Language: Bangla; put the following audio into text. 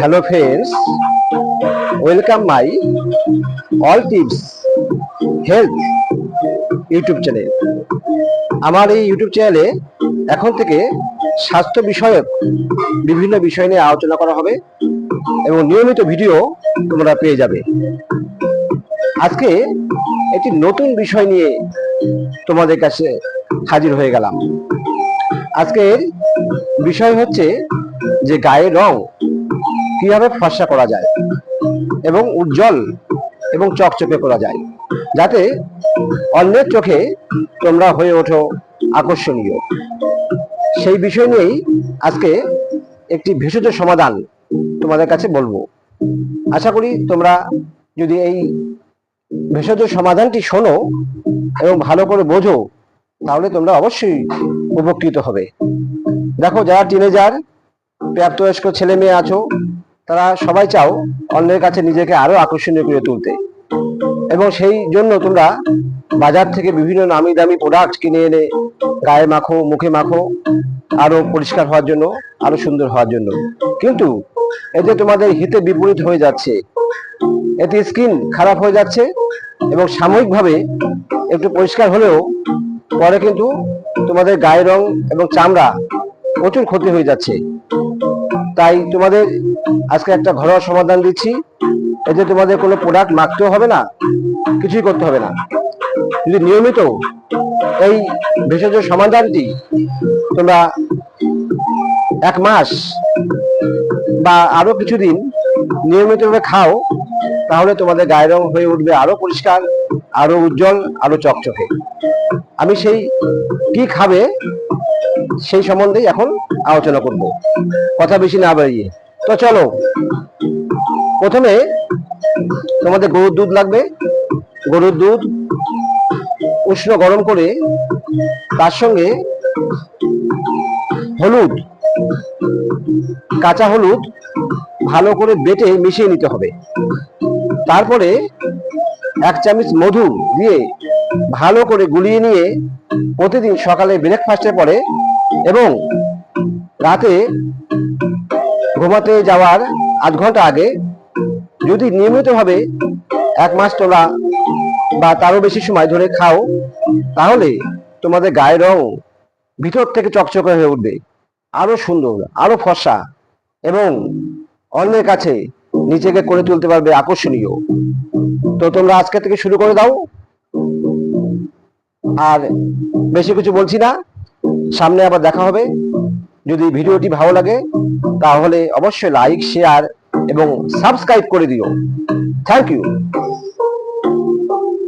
Hello friends welcome my all tips health YouTube channel আমার এই ইউটিউব চ্যানেলে এখন থেকে স্বাস্থ্য বিষয়ক বিভিন্ন বিষয় নিয়ে আলোচনা করা হবে এবং নিয়মিত ভিডিও তোমরা পেয়ে যাবে। আজকে একটি নতুন বিষয় নিয়ে তোমাদের কাছে হাজির হয়ে গেলাম। আজকের বিষয় হচ্ছে যে গায়ের রং কীভাবে ফর্সা করা যায় এবং উজ্জ্বল এবং চকচকে করা যায়, যাতে অন্যের চোখে তোমরা হয়ে ওঠো আকর্ষণীয়। সেই বিষয় নিয়েই আজকে একটি ভেষজ সমাধান তোমাদের কাছে বলব। আশা করি তোমরা যদি এই ভেষজ সমাধানটি শোনো এবং ভালো করে বোঝো, তাহলে তোমরা অবশ্যই উপকৃত হবে। দেখো, যারা টিনেজার প্রাপ্তবয়স্ক ছেলে মেয়ে আছো তারা সবাই চাও অন্যের কাছে নিজেকে আরও আকর্ষণীয় করে তুলতে। এবং সেই জন্য তোমরা বাজার থেকে বিভিন্ন নামি দামি প্রোডাক্ট কিনে এনে গায়ে মাখো, মুখে মাখো, আরও পরিষ্কার হওয়ার জন্য, আরও সুন্দর হওয়ার জন্য। কিন্তু এতে তোমাদের হিতে বিপরীত হয়ে যাচ্ছে, এতে স্কিন খারাপ হয়ে যাচ্ছে এবং সাময়িকভাবে একটু পরিষ্কার হলেও পরে কিন্তু তোমাদের গায়ের রং এবং চামড়া প্রচুর ক্ষতি হয়ে যাচ্ছে। তাই তোমাদের আজকে একটা ঘরোয়া সমাধান দিচ্ছি। এতে তোমাদের কোনো প্রোডাক্ট মাখতেও হবে না, কিছুই করতে হবে না। যদি নিয়মিত এই ভেষজ সমাধানটি তোমরা এক মাস বা আরও কিছুদিন নিয়মিতভাবে খাও, তাহলে তোমাদের গায়ের রং হয়ে উঠবে আরও পরিষ্কার, আরও উজ্জ্বল, আরও চকচকে। আমি সেই কি খাবে সেই সম্বন্ধেই এখন আলোচনা করব। কথা বেশি না বাড়িয়ে। তো চলো, প্রথমে তোমাদের গরুর দুধ লাগবে। গরুর দুধ উষ্ণ গরম করে তার সঙ্গে হলুদ, কাঁচা হলুদ ভালো করে বেটে মিশিয়ে নিতে হবে। তারপরে এক চামচ মধু দিয়ে ভালো করে গুলিয়ে নিয়ে প্রতিদিন সকালে ব্রেকফাস্টের পরে এবং রাতে ঘুমাতে যাওয়ার আধ ঘণ্টা আগে যদি নিয়মিতভাবে এক মাস তোলা বা তারও বেশি সময় ধরে খাও, তাহলে তোমাদের গায়ের রং ভিতর থেকে চকচকে হয়ে উঠবে। আরও সুন্দর, আরও ফর্সা এবং অন্যের কাছে নিজেকে করে তুলতে পারবে আকর্ষণীয়। তো তোমরা আজকে থেকে শুরু করে দাও। আর বেশি কিছু বলছি না। সামনে আবার দেখা হবে। যদি ভিডিওটি ভালো লাগে, তাহলে অবশ্যই লাইক শেয়ার এবং সাবস্ক্রাইব করে দিও। Thank you